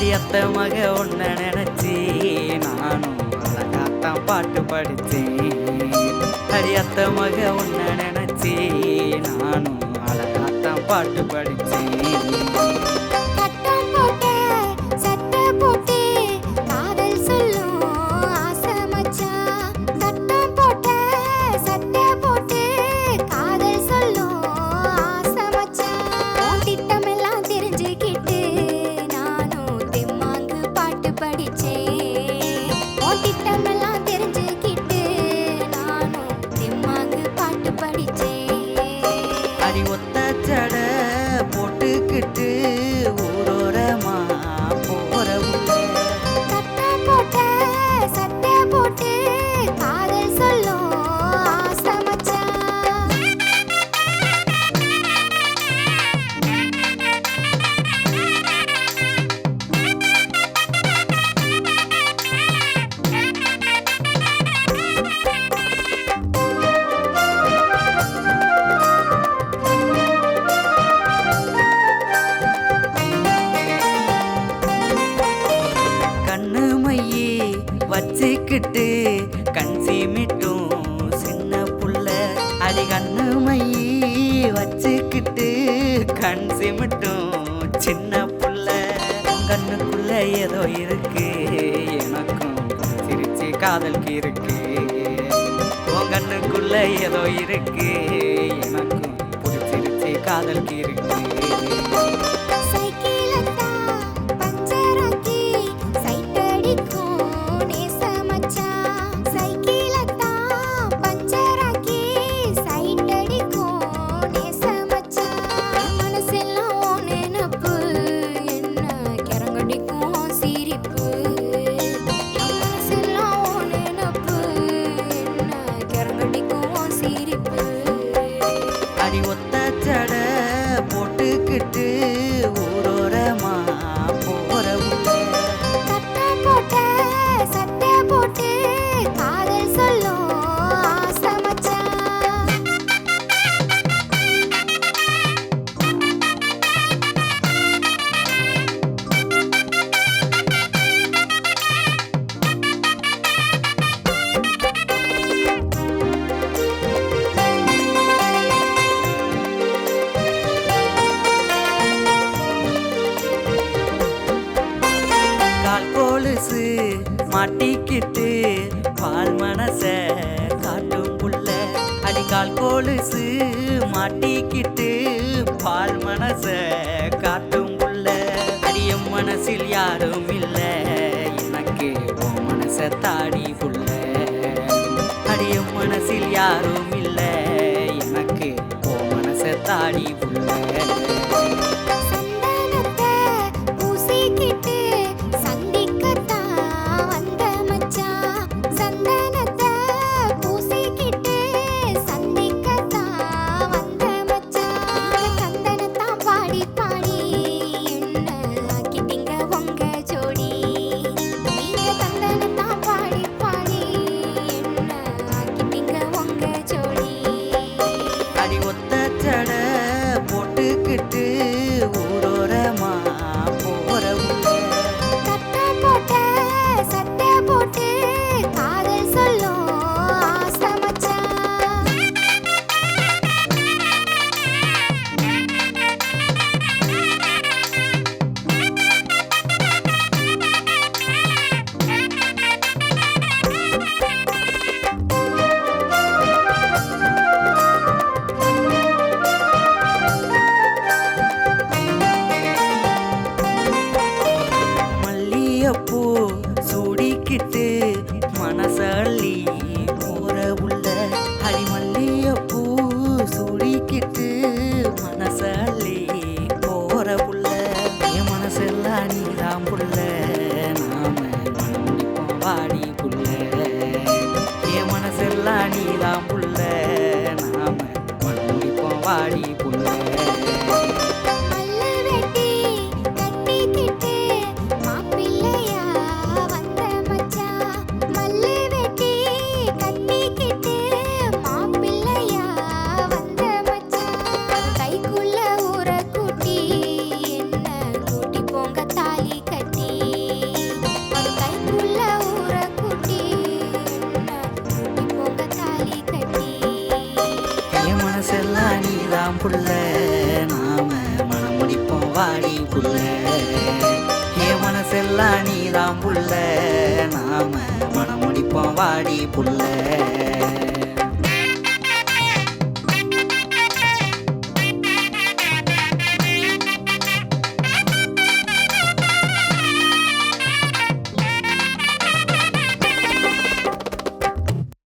அடியத்த மக ஒன்ன நினைச்சி நானும் அழகாத்தான் பாட்டு படித்தேன். அடியத்த மக ஒன்ன நினைச்சி நானும் அழகாத்தான் பாட்டு படித்தேன். காதல் இருக்கு. உன் கண்ணுக்குள்ள ஏதோ இருக்கு. எனக்கும் பிடிச்சிருச்சு காதலுக்கு இருக்கு. மாட்டிக்கிட்டு பால் மனச காட்டும் புள்ள. அடிக்கால் கோலுசு மாட்டிக்கிட்டு பால் மனச காட்டும் புள்ள. அடியும் மனசில் யாரும் இல்ல. எனக்கு மனச தாடி புள்ள. அடியும் மனசில் யாரும் இல்ல. বাড়ি முடிப்போம் புள்ள. என் மனசெல்லாம் நீதான் புள்ள. நாம மனம் முடிப்போம் வாடி புள்ள.